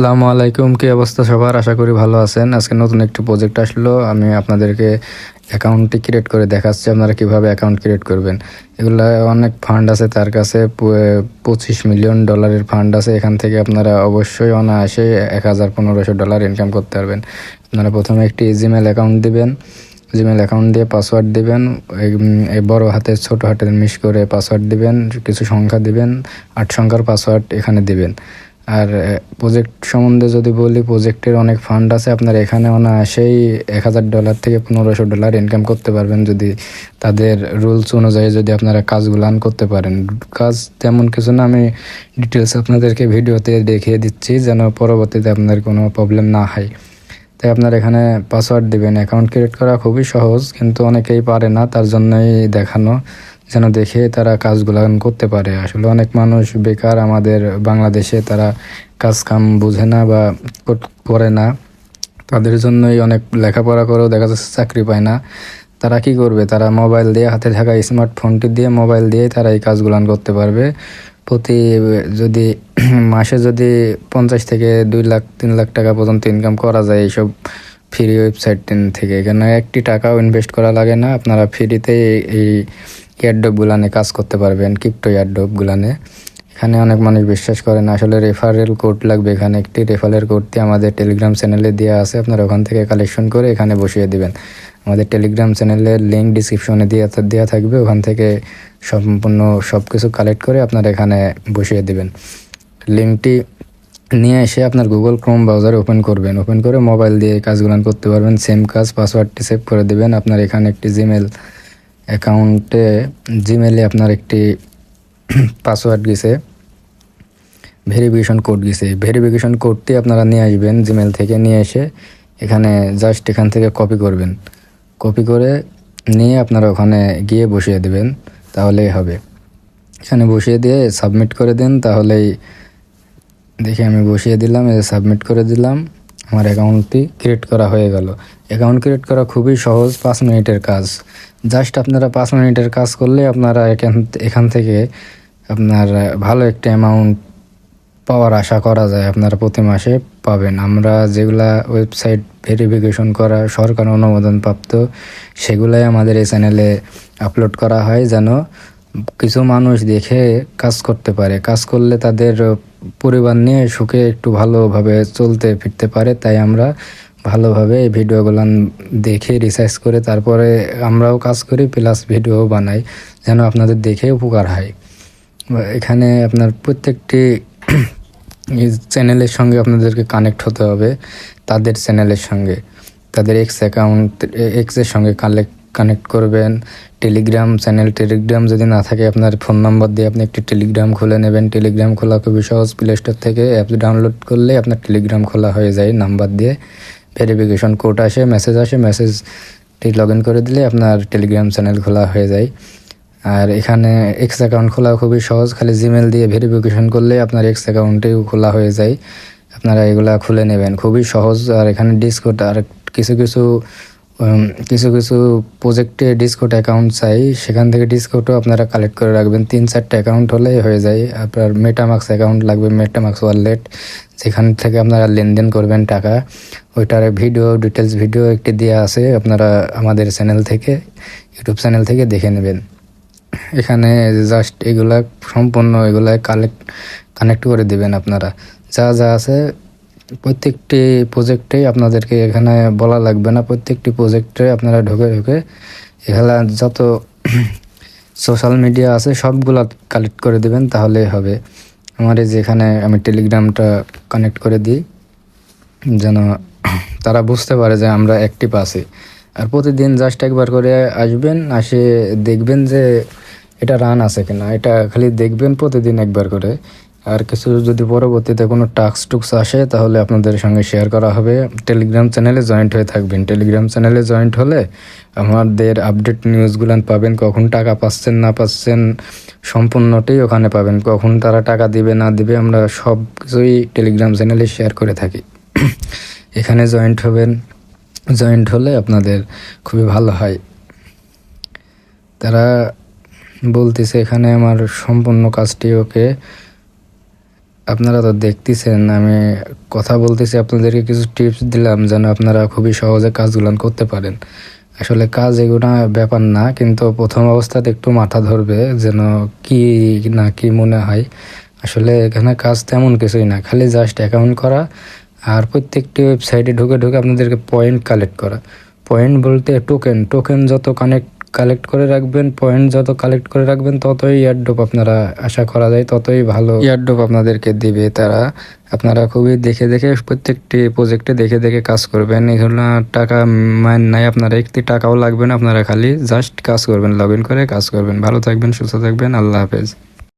আসসালামু আলাইকুম। কি অবস্থা সবার? আশা করি ভালো আছেন। আজকে নতুন একটি প্রজেক্ট আসলো। আমি আপনাদেরকে অ্যাকাউন্টটি ক্রিয়েট করে দেখাচ্ছি। আপনারা কীভাবে অ্যাকাউন্ট ক্রিয়েট করবেন? এগুলো অনেক ফান্ড আছে তার কাছে। পঁচিশ মিলিয়ন ডলারের ফান্ড আছে। এখান থেকে আপনারা অবশ্যই অনায়াসে এক হাজার পনেরোশো ডলার ইনকাম করতে পারবেন। আপনারা প্রথমে একটি জিমেল অ্যাকাউন্ট দিবেন। জিমেল অ্যাকাউন্ট দিয়ে পাসওয়ার্ড দিবেন। বড় হাতের ছোট হাতের মিস করে পাসওয়ার্ড দিবেন। কিছু সংখ্যা দিবেন। আট সংখ্যার পাসওয়ার্ড এখানে দিবেন। আর প্রজেক্ট সম্বন্ধে যদি বলি প্রজেক্টের অনেক ফান্ড আছে। আপনার এখানে অনায়াসেই এক হাজার ডলার থেকে পনেরোশো ডলার ইনকাম করতে পারবেন যদি তাদের রুলস অনুযায়ী যদি আপনারা কাজগুলান করতে পারেন। কাজ তেমন কিছু না, আমি ডিটেলস আপনাদেরকে ভিডিওতে দেখিয়ে দিচ্ছি যেন পরবর্তীতে আপনার কোনো প্রবলেম না হয়। তাই আপনার এখানে পাসওয়ার্ড দিবেন। অ্যাকাউন্ট ক্রিয়েট করা খুবই সহজ, কিন্তু অনেকেই পারে না, তার জন্যই দেখানো। যেন দেখে তারা কাজগুলো করতে পারে। আসলে অনেক মানুষ বেকার, আমাদের বাংলাদেশে তারা কাজ কাম বুঝে না বা করে না। তাদের জন্যই অনেক লেখাপড়া করেও দেখা যাচ্ছে চাকরি পায় না। তারা কি করবে? তারা মোবাইল দিয়ে, হাতে থাকা স্মার্টফোনটি দিয়ে, মোবাইল দিয়ে তারা এই কাজগুলো করতে পারবে। প্রতি যদি মাসে যদি পঞ্চাশ থেকে দুই লাখ, তিন লাখ টাকা পর্যন্ত ইনকাম করা যায় এইসব ফ্রি ওয়েবসাইট থেকে এখানে একটি টাকাও ইনভেস্ট করা লাগে না। আপনারা ফ্রিতে এই এয়ারডপগুলানে কাজ করতে পারবেন ক্রিপ্টো এয়ারডপগুলানে এখানে অনেক মানুষ বিশ্বাস করেন, আসলে রেফারেল কোড লাগবে এখানে, একটি রেফারেল কোডটি আমাদের টেলিগ্রাম চ্যানেলে দেওয়া আছে, আপনারা ওখান থেকে কালেকশন করে এখানে বসিয়ে দিবেন। আমাদের টেলিগ্রাম চ্যানেলের লিঙ্ক ডিসক্রিপশনে দেওয়া দেওয়া থাকবে, ওখান থেকে সম্পূর্ণ সব কিছু কালেক্ট করে আপনারা এখানে বসিয়ে দিবেন। লিঙ্কটি নিয়ে এসে আপনার গুগল ক্রোম ব্রাউজার ওপেন করবেন ওপেন করে মোবাইল দিয়ে কাজগুলো করতে পারবেন সেম কাজ পাসওয়ার্ডটি সেভ করে দেবেন, আপনার এখানে একটি জিমেল অ্যাকাউন্টে জিমেলে আপনার একটি পাসওয়ার্ড গেছে, ভেরিফিকেশন কোড গেছে। ভেরিফিকেশন কোডটি আপনারা নিয়ে আসবেন জিমেল থেকে নিয়ে এসে, এখানে জাস্ট এখান থেকে কপি করবেন। কপি করে নিয়ে আপনারা ওখানে গিয়ে বসিয়ে দেবেন, তাহলেই হবে। এখানে বসিয়ে দিয়ে সাবমিট করে দেন, তাহলেই দেখে আমি বসিয়ে দিলাম, এ সাবমিট করে দিলাম। আমার অ্যাকাউন্টটি ক্রিয়েট করা হয়ে গেল। অ্যাকাউন্ট ক্রিয়েট করা খুবই সহজ, পাঁচ মিনিটের কাজ। জাস্ট আপনারা পাঁচ মিনিটের কাজ করলে আপনারা এখান এখান থেকে আপনার ভালো একটা অ্যামাউন্ট পাওয়ার আশা করা যায় আপনারা প্রতি মাসে পাবেন। আমরা যেগুলা ওয়েবসাইট ভেরিফিকেশন করা, সরকার অনুমোদন প্রাপ্ত সেগুলাই আমাদের এই চ্যানেলে আপলোড করা হয় যেন কিছু মানুষ দেখে কাজ করতে পারে। কাজ করলে তাদের পরিবার নিয়ে সুখে একটু ভালোভাবে চলতে, ফিরতে পারে। তাই আমরা ভালোভাবে এই ভিডিওগুলো দেখে, রিসার্চ করে, তারপরে আমরাও কাজ করি, প্লাস ভিডিও বানাই, যেন আপনাদের দেখে উপকার হয়। এখানে আপনার প্রত্যেকটি চ্যানেলের সঙ্গে আপনাদেরকে কানেক্ট হতে হবে, তাদের চ্যানেলের সঙ্গে। তাদের এক্স অ্যাকাউন্ট এক্সের সঙ্গে কালেক্ট কানেক্ট করবেন। টেলিগ্রাম চ্যানেল টেলিগ্রাম যদি না থাকে, আপনার ফোন নাম্বার দিয়ে আপনি একটি টেলিগ্রাম খুলে নেবেন। টেলিগ্রাম খোলা খুবই সহজ প্লে স্টোর থেকে অ্যাপস ডাউনলোড করলে আপনার টেলিগ্রাম খোলা হয়ে যায় নাম্বার দিয়ে। ভেরিফিকেশন কোড আসে মেসেজ আসে মেসেজটি লগ ইন করে দিলে আপনার টেলিগ্রাম চ্যানেল খোলা হয়ে যায়। আর এখানে এক্স অ্যাকাউন্ট খোলা খুবই সহজ, খালি জিমেল দিয়ে ভেরিফিকেশন করলে আপনার এক্স অ্যাকাউন্টেও খোলা হয়ে যায়। আপনারা এগুলা খুলে নেবেন। খুবই সহজ। আর এখানে ডিসকোড আর কিছু কিছু কিছু কিছু প্রজেক্টে ডিসকোড অ্যাকাউন্ট চাই, সেখান থেকে ডিসকোডও আপনারা কালেক্ট করে রাখবেন। তিন চারটে অ্যাকাউন্ট হলেই হয়ে যায়। আপনার মেটামাক্স অ্যাকাউন্ট লাগবে মেটামাক্স ওয়ালেট যেখান থেকে আপনারা লেনদেন করবেন টাকা। ওইটার ভিডিও ডিটেলস ভিডিও একটি দেওয়া আছে, আপনারা আমাদের চ্যানেল থেকে ইউটিউব চ্যানেল থেকে দেখে নেবেন। এখানে জাস্ট এগুলা সম্পূর্ণ এগুলা কালেক্ট কানেক্ট করে দেবেন আপনারা। যা যা আছে প্রত্যেকটি প্রজেক্টেই আপনাদেরকে এখানে বলা লাগবে না। প্রত্যেকটি প্রজেক্টে আপনারা ঢুকে ঢুকে এখানে যত সোশ্যাল মিডিয়া আছে, সবগুলা কালেক্ট করে দেবেন, তাহলেই হবে। আমার এই যেখানে আমি টেলিগ্রামটা কানেক্ট করে দিই, যেন তারা বুঝতে পারে যে আমরা অ্যাক্টিভ আছি। আর প্রতিদিন জাস্ট একবার করে আসবেন, আসে দেখবেন যে এটা রান আছে কিনা। এটা খালি দেখবেন প্রতিদিন একবার করে। আর কিছু যদি পরবর্তীতে কোনো টাস্ক টুক্স আসে, তাহলে আপনাদের সঙ্গে শেয়ার করা হবে। টেলিগ্রাম চ্যানেলে জয়েন্ট হয়ে থাকবেন। টেলিগ্রাম চ্যানেলে জয়েন্ট হলে আমাদের আপডেট নিউজগুলো পাবেন, কখন টাকা পাচ্ছেন, না পাচ্ছেন, সম্পূর্ণটাই ওখানে পাবেন। কখন তারা টাকা দিবে, না দিবে, আমরা সব কিছুই টেলিগ্রাম চ্যানেলে শেয়ার করে থাকি। এখানে জয়েন্ট হবেন। জয়েন্ট হলে আপনাদের খুবই ভালো হয়। তারা বলতেছে এখানে আমার সম্পূর্ণ কাজটি ওকে আপনারা তো দেখতেছেন, আমি কথা বলতেছি, আপনাদেরকে কিছু টিপস দিলাম যেন আপনারা খুবই সহজে কাজগুলো করতে পারেন। আসলে কাজ এগুলো ব্যাপার না, কিন্তু প্রথম অবস্থাতে একটু মাথা ধরবে যেন কি না কি মনে হয়। আসলে এখানে কাজ তেমন কিছুই না, খালি জাস্ট অ্যাকাউন্ট করা আর প্রত্যেকটি ওয়েবসাইটে ঢুকে ঢুকে আপনাদেরকে পয়েন্ট কালেক্ট করা। পয়েন্ট বলতে টোকেন টোকেন যত কানেক্ট কালেক্ট করে রাখবেন পয়েন্ট যত কালেক্ট করে রাখবেন, ততই ইয়ারড্রপ আপনারা আশা করা যায়, ততই ভালো ইয়ারড্রপ আপনাদেরকে দিবে তারা। আপনারা খুবই দেখে দেখে প্রত্যেকটি প্রজেক্টে দেখে দেখে কাজ করবেন। এগুলো টাকা মাইন নাই, আপনারা একটি টাকাও লাগবে না, আপনারা খালি জাস্ট কাজ করবেন লগ ইন করে কাজ করবেন। ভালো থাকবেন, সুস্থ থাকবেন, আল্লাহ হাফেজ।